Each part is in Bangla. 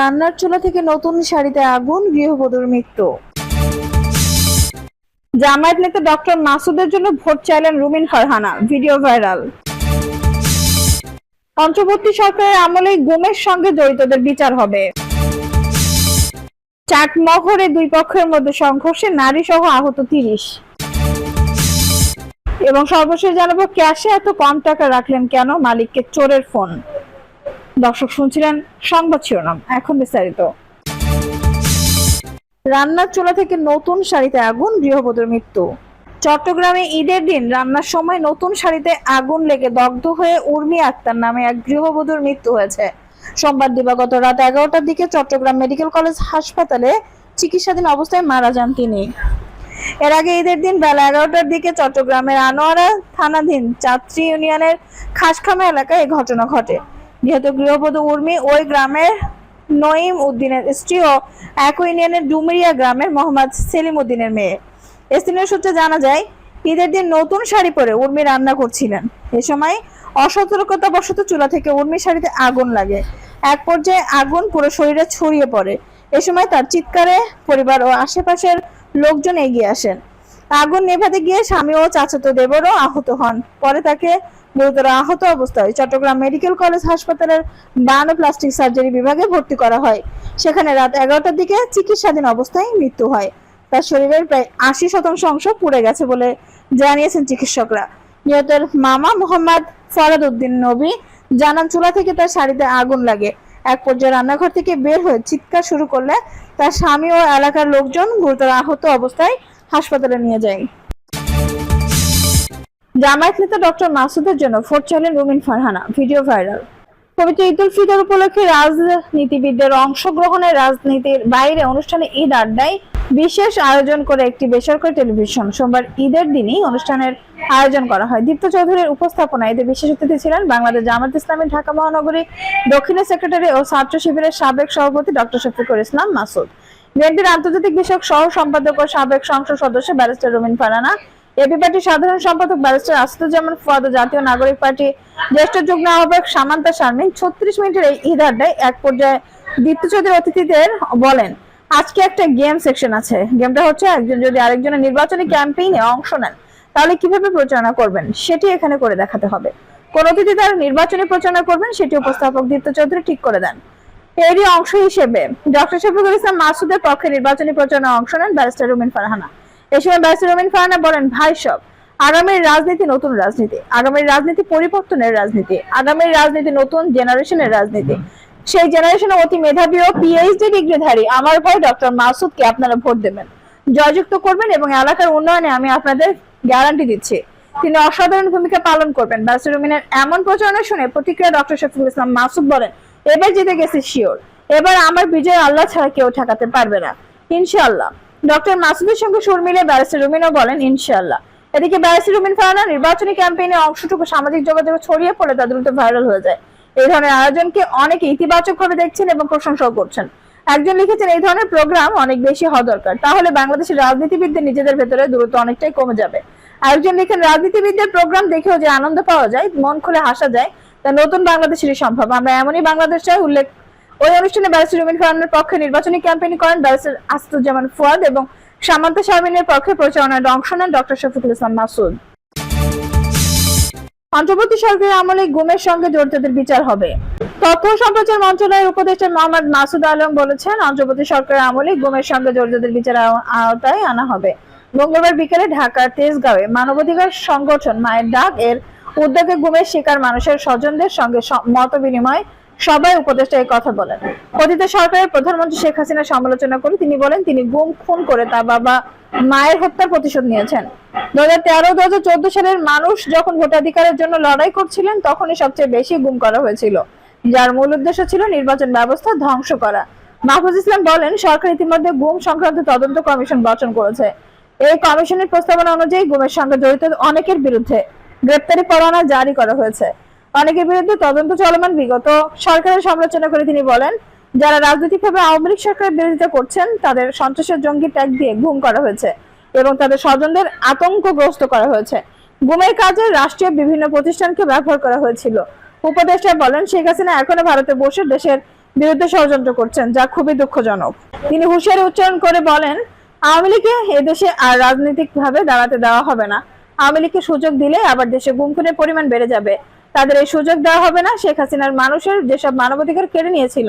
রান্নার চুলা থেকে নতুন শাড়িতে আগুন, গৃহবধূর মৃত্যু। জামায়াত নেতা ডক্টর মাসুদের জন্য ভোট চাইলেন রুমিন ফারহানা, ভিডিও ভাইরাল। অন্তর্বর্তী সরকারের আমলেই গুমের সঙ্গে জড়িতদের বিচার হবে। চাটমহরে দুই পক্ষের মধ্যে সংঘর্ষে নারী সহ আহত তিরিশ। এবং সর্বশেষ জানাব, ক্যাশে এত কম টাকা রাখলেন কেন? মালিককে চোরের ফোন। দর্শক শুনছিলেন সংবাদ শিরোনাম, এখন বিস্তারিত। রান্নার চুলা থেকে নতুন শাড়িতে আগুন, গৃহবধূর মৃত্যু। চট্টগ্রামে ঈদের দিন রান্নার সময় নতুন শাড়িতে আগুন লেগে দগ্ধ হয়ে উর্মি আক্তার নামে এক গৃহবধূর মৃত্যু হয়েছে। সোমবার দিবাগত রাত এগারোটার দিকে চট্টগ্রাম মেডিকেল কলেজ হাসপাতালে চিকিৎসাধীন অবস্থায় মারা যান তিনি। এর আগে ঈদের দিন বেলা এগারোটার দিকে চট্টগ্রামের আনোয়ারা থানাধীন চাত্রী ইউনিয়নের খাসখামা এলাকায় এই ঘটনা ঘটে। যেহেতু গৃহবধূ উর্মি ওই গ্রামের নঈম উদ্দিনের স্ত্রী ও একই ইউনিয়নের ডুমরিয়া গ্রামের মোহাম্মদ সেলিম উদ্দিনের মেয়ে। স্থানীয় সূত্রে জানা যায়, ঈদের দিন নতুন শাড়ি পরে উর্মি রান্না করছিলেন। এ সময় অসতর্কতা বশত চুলা থেকে উর্মি শাড়িতে আগুন লাগে। এক পর্যায়ে আগুন পুরো শরীরে ছড়িয়ে পড়ে। এ সময় তার চিৎকারে পরিবার ও আশেপাশের লোকজন এগিয়ে আসেন। আগুন নেভাতে গিয়ে স্বামী ও চাচাতো দেবরও আহত হন। পরে তাকে গুরুতর আহত অবস্থায় চট্টগ্রাম মেডিকেল কলেজ হাসপাতালের বার্ন প্লাস্টিক সার্জারি বিভাগে ভর্তি করা হয়। সেখানে রাত এগারোটার দিকে চিকিৎসাধীন অবস্থায় মৃত্যু হয়। তার শরীরের প্রায় আশি শতাংশ অংশ পুড়ে গেছে বলে জানিয়েছেন চিকিৎসকরা। নিহতের মামা মোহাম্মদ ফরাদ উদ্দিন নবী জানান, চুলা থেকে তার শাড়িতে আগুন লাগে। এক পর্যায়ে রান্নাঘর থেকে বের হয়ে চিৎকার শুরু করলে তার স্বামী ও এলাকার লোকজন গুরুতর আহত অবস্থায় হাসপাতালে নিয়ে যায়। জামায়াত নেতা ডক্টর মাসুদের জন্য রুমিন ফারহানা, ভিডিও ভাইরাল। পবিত্র ঈদ উল ফিতর উপলক্ষে রাজনীতিবিদদের অংশগ্রহণের রাজনীতির বাইরে অনুষ্ঠানে ঈদ আড্ডায় বিশেষ আয়োজন করে একটি বেসরকারি টেলিভিশন। সোমবার ঈদের দিনই অনুষ্ঠানের আয়োজন করা হয়। দীপ্ত চৌধুরীর উপস্থাপনায় এতে বিশেষ অতিথি ছিলেন বাংলাদেশ জামাত ইসলামী, ঢাকা মহানগরী দক্ষিণের সেক্রেটারি ও ছাত্র শিবিরের সাবেক সভাপতি ডক্টর শফিকুর ইসলাম মাসুদ। বিএনপির আন্তর্জাতিক বিষয়ক সহ সম্পাদক ও সাবেক সংসদ সদস্য ব্যারিস্টার রুমিন ফারানা এবি পার্টির সাধারণ সম্পাদক ব্যারিস্টার আসাদুজ্জামান ফুয়াদ জাতীয় নাগরিক পার্টি জ্যেষ্ঠ যুগ্ম আহ্বায়ক সামান্তা শারমিন ছত্রিশ মিনিটের এই আড্ডায় এক পর্যায়ে দীপ্ত চৌধুরী অতিথিদের বলেন, আজকে একটা গেম সেকশন আছে। গেমটা হচ্ছে একজন যদি আরেকজনের নির্বাচনী ক্যাম্পেইনে অংশ নেন, তাহলে কীভাবে প্রচারণা করবেন সেটি এখানে করে দেখাতে হবে। কোন অতিথি তার নির্বাচনী প্রচারণা করবেন সেটি উপস্থাপক দীপ্ত চৌধুরী ঠিক করে দেন। এরই অংশ হিসেবে ডক্টর শফিকুল ইসলাম মাসুদের পক্ষে নির্বাচনী প্রচারণা অংশ নেন ব্যারিস্টার রুমিন ফারহানা। বলেন, ভাই, সব। আগামীর রাজনীতি নতুন রাজনীতি। আগামীর রাজনীতি পরিবর্তনের রাজনীতি। আগামীর রাজনীতি নতুন জেনারেশনের রাজনীতি। সেই অতি মেধাবী ও পিএইচডি ডিগ্রিধারী। আমার ভাই ডক্টর মাসুদকে আপনারা ভোট দেবেন। জয়যুক্ত করবেন এবং এলাকার উন্নয়নে আমি আপনাদের গ্যারান্টি দিচ্ছি। তিনি অসাধারণ ভূমিকা পালন করবেন। ব্যারিস্টার রুমিনের এমন প্রচারণা শুনে প্রতিক্রিয়া ডক্টর শফিকুল ইসলাম মাসুদ বলেন, এবার জিতে গেছি শিওর এবার আমার বিজয় আল্লাহ ছাড়া কেউ ঠেকাতে পারবে না। ইনশাআল্লাহ। ডক্টর মাসুদের সঙ্গে সুর মিলে ব্যারিস্টার রুমিনও বলেন, ইনশাআল্লাহ। এদিকে ব্যারিস্টার রুমিন ফারানা নির্বাচনী ক্যাম্পেইনে অংশটুকু সামাজিক যোগাযোগে ছড়িয়ে পড়ে তা দ্রুত ভাইরাল হয়ে যায়। এই ধরনের আয়োজনকে অনেকে ইতিবাচক ভাবে দেখছেন এবং প্রশংসাও করছেন। একজন লিখেছেন, এই ধরনের প্রোগ্রাম অনেক বেশি হওয়া দরকার। তাহলে বাংলাদেশের রাজনীতিবিদদের নিজেদের ভেতরে দূরত্ব অনেকটাই কমে যাবে। আরেকজন লিখেন, রাজনীতিবিদদের প্রোগ্রাম দেখেও যে আনন্দ পাওয়া যায়, মন খুলে হাসা যায়, তা নতুন বাংলাদেশেরই সম্ভব। আমরা এমনই বাংলাদেশ চাই, উল্লেখ ওই অনুষ্ঠানে ব্যারিস্টার রুমিন ফারানের পক্ষে নির্বাচনী ক্যাম্পেইন করেন ব্যারিস্টার আসাদুজ্জামান ফুয়াদ এবং সামান্ত শারমিনের পক্ষে প্রচারণায় অংশ নেন ডক্টর শফিকুল ইসলাম মাসুদ। অন্তর্বর্তী সরকারের আমলে গুমের সঙ্গে জড়িতদের বিচার হবে। তথ্য সম্প্রচার মন্ত্রণালয়ের উপদেষ্টা মোহাম্মদ মাসুদ আলম বলেছেন, অন্তর্বর্তী সরকারের আমলে গুমের সঙ্গে জড়িতদের বিচার আও- আওতায় আনা হবে। মঙ্গলবার বিকেলে ঢাকার তেজগাঁওয়ে মানবাধিকার সংগঠন মায়ের ডাক এর উদ্যোগে গুমের শিকার মানুষের স্বজনদের সঙ্গে মত বিনিময় সবাই উপদেষ্টা এই কথা বলেন। কথিত সরকারের প্রধানমন্ত্রী শেখ হাসিনা সমালোচনা করে তিনি বলেন, তিনি গুম, খুন করে তার বাবা মায়ের হত্যার প্রতিশোধ নিয়েছেন। দু হাজার তেরো দু হাজার চোদ্দ সালের মানুষ যখন ভোটাধিকারের জন্য লড়াই করছিলেন, তখনই সবচেয়ে বেশি গুম করা হয়েছিল, যার মূল উদ্দেশ্য ছিল নির্বাচন ব্যবস্থা ধ্বংস করা। মাহফুজ ইসলাম বলেন, সরকার ইতিমধ্যে গুম সংক্রান্ত তদন্ত কমিশন গঠন করেছে। এই কমিশনের প্রস্তাবনা অনুযায়ী গুমের সঙ্গে জড়িত অনেকের বিরুদ্ধে গ্রেপ্তারি পরোয়ানা জারি করা হয়েছে। অনেকের বিরুদ্ধে তদন্ত চলমান বিগত সরকারের সমালোচনা করে তিনি বলেন, যারা রাজনৈতিকভাবে আওয়ামী লীগ সরকারের বিরোধিতা করছেন, তাদের সন্ত্রাসের জঙ্গি ট্যাগ দিয়ে গুম করা হয়েছে এবং তাদের স্বজনদের আতঙ্কগ্রস্ত করা হয়েছে। গুমের কাজে রাষ্ট্রীয় বিভিন্ন প্রতিষ্ঠানকে ব্যবহার করা হয়েছিল। উপদেষ্টা বলেন, শেখ হাসিনা এখনও ভারতে বসে দেশের বিরুদ্ধে ষড়যন্ত্র করছেন, যা খুবই দুঃখজনক। তিনি হুঁশিয়ারি উচ্চারণ করে বলেন, আওয়ামী লীগকে এদেশে আর রাজনৈতিকভাবে দাঁড়াতে দেওয়া হবে না। আওয়ামী লীগকে সুযোগ দিলে আবার দেশে গুম খুনের পরিমাণ বেড়ে যাবে। তাদের এই সুযোগ দেওয়া হবে না। শেখ হাসিনার মানুষের যেসব মানবাধিকার কেড়ে নিয়েছিল,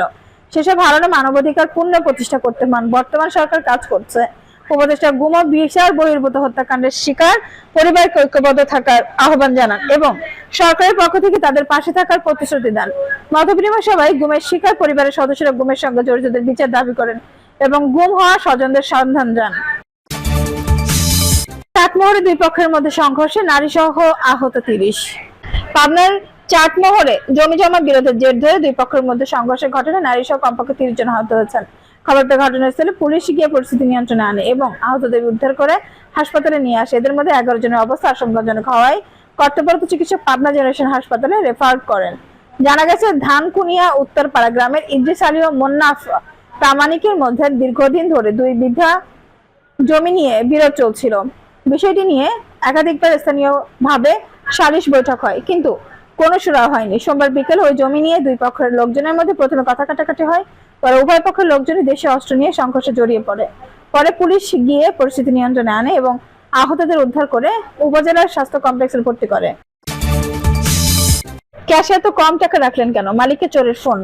সেসব হারানো মানবাধিকার পূর্ণ প্রতিষ্ঠা করতে মান বর্তমান সরকার কাজ করছে। উপদেষ্টা গুম বিচার বহির্ভূত হত্যাকাণ্ডের শিকার, পরিবারকে ঐক্যবদ্ধ থাকার আহ্বান জানান এবং সরকারের পক্ষ থেকে তাদের পাশে থাকার প্রতিশ্রুতি দেন। মতবিনিময় সভায় গুমের শিকার পরিবারের সদস্যরা গুমের সঙ্গে জড়িতদের বিচার দাবি করেন এবং গুম হওয়া স্বজনদের সন্ধান যান চাটমোহরে দুই পক্ষের মধ্যে সংঘর্ষে নারী সহ আহত তিরিশ। পাবনার চাটমোহরে জমি জমা বিরোধের জের ধরে দুই পক্ষের মধ্যে সংঘর্ষের ঘটনায় নারী সহ কমপক্ষে তিরিশ জন আহত হয়েছেন। খবর পেয়ে ঘটনাস্থলে পুলিশ গিয়ে পরিস্থিতি নিয়ন্ত্রণে আনে এবং আহতদের উদ্ধার করে হাসপাতালে নিয়ে আসে। এদের মধ্যে এগারো জনের অবস্থা আশঙ্কাজনক হওয়ায় কর্তব্যরত চিকিৎসক পাবনা জেনারেশন হাসপাতালে রেফার করেন। জানা গেছে, ধানকুনিয়া উত্তরপাড়া গ্রামের ইদ্রিস আলী ও মোন্নাফ প্রামাণিকের মধ্যে দীর্ঘদিন ধরে দুই বিঘা জমি নিয়ে বিরোধ চলছিল। বিষয়টি নিয়ে একাধিকবার স্থানীয়ভাবে সালিশ বৈঠক হয়। কিন্তু কোনো সুরা হয়নি। সোমবার বিকেলে ওই জমি নিয়ে দুই পক্ষের লোকজনের মধ্যে প্রথমে কথা কাটাকাটি হয়, পরে উভয় পক্ষের লোকজনই দেশে অস্ত্র নিয়ে সংঘর্ষে জড়িয়ে পড়ে। পরে পুলিশ গিয়ে পরিস্থিতি নিয়ন্ত্রণে আনে এবং আহতদের উদ্ধার করে উপজেলার স্বাস্থ্য কমপ্লেক্সে ভর্তি করে। ক্যাশে এত কম টাকা রাখলেন কেন? মালিককে চোরের ফোন।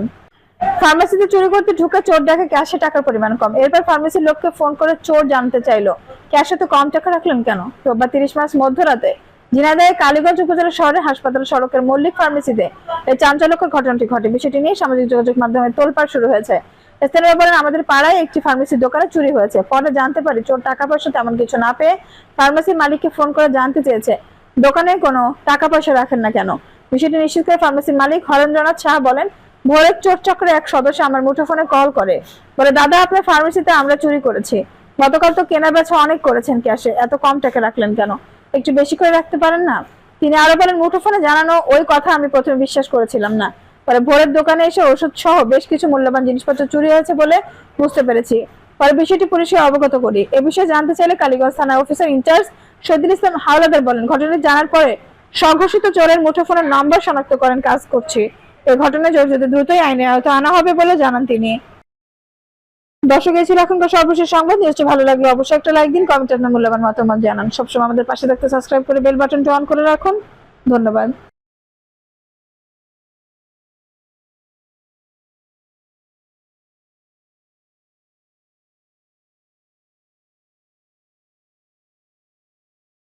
ফার্মেসিতে চুরি করতে ঢুকে চোর দেখে ক্যাশে টাকার পরিমাণ কম। এরপর ফার্মেসির লোককে ফোন করে চোর জানতে চাইলো। ক্যাশে তো কম টাকা রাখলেন কেন? রোববার তিরিশ মার্চ মধ্যরাতে ঝিনাইদহের কালীগঞ্জ উপজেলা শহরে হাসপাতাল সড়কের মল্লিক ফার্মেসিতে এই চাঞ্চল্যকর ঘটনাটি ঘটে। বিষয়টি নিয়ে সামাজিক যোগাযোগ মাধ্যমে তোলপাড় শুরু হয়েছে। স্থানীয় বলেন, আমাদের পাড়ায় একটি ফার্মেসির দোকানে চুরি হয়েছে। পরে জানতে পারি চোর টাকা পয়সা তেমন কিছু না পেয়ে ফার্মেসির মালিককে ফোন করে জানতে চেয়েছে। দোকানে কোনো টাকা পয়সা রাখেন না কেন? বিষয়টি নিশ্চিত করে ফার্মেসির মালিক হরেন্দ্রনাথ শাহ বলেন, ভোরের চোর চক্রে এক সদস্য আমার মুঠোফোনে কল করে। বলে, দাদা, আপনার ফার্মেসিতে আমরা চুরি করেছি। গতকাল তো কেনা বেচা অনেক করেছেন ক্যাশে। এত কম টাকা রাখলেন কেন? একটু বেশি করে রাখতে পারেন না? তিনি আরও বলেন, মুঠোফোনে জানানো ওই কথা আমি প্রথমে বিশ্বাস করেছিলাম না। পরে ভোরের দোকানে এসে ওষুধ সহ বেশ কিছু মূল্যবান জিনিসপত্র চুরি হয়েছে বলে বুঝতে পেরেছি। পরে বিষয়টি পুলিশকে অবগত করি। এ বিষয়ে জানতে চাইলে কালীগঞ্জ থানা officer in charge Shahidul Islam Howlader বলেন ঘটনাটি জানার পরে সংঘর্ষিত চোরের মুঠোফোনের নম্বর শনাক্ত করেন কাজ করছি। এই ঘটনায় জড়িত দ্রুতই আইনে আওতা আনা হবে বলে জানান তিনি। দর্শক এই এখনকার সর্বশেষ সংবাদ। নিউজটি ভালো লাগলে অবশ্যই একটা লাইক দিন কমেন্ট আপনার মূল্যবান মতামত জানান। সবসময় আমাদের পাশে থাকতে সাবস্ক্রাইব করে বেল বাটনটি অন করে রাখুন। ধন্যবাদ।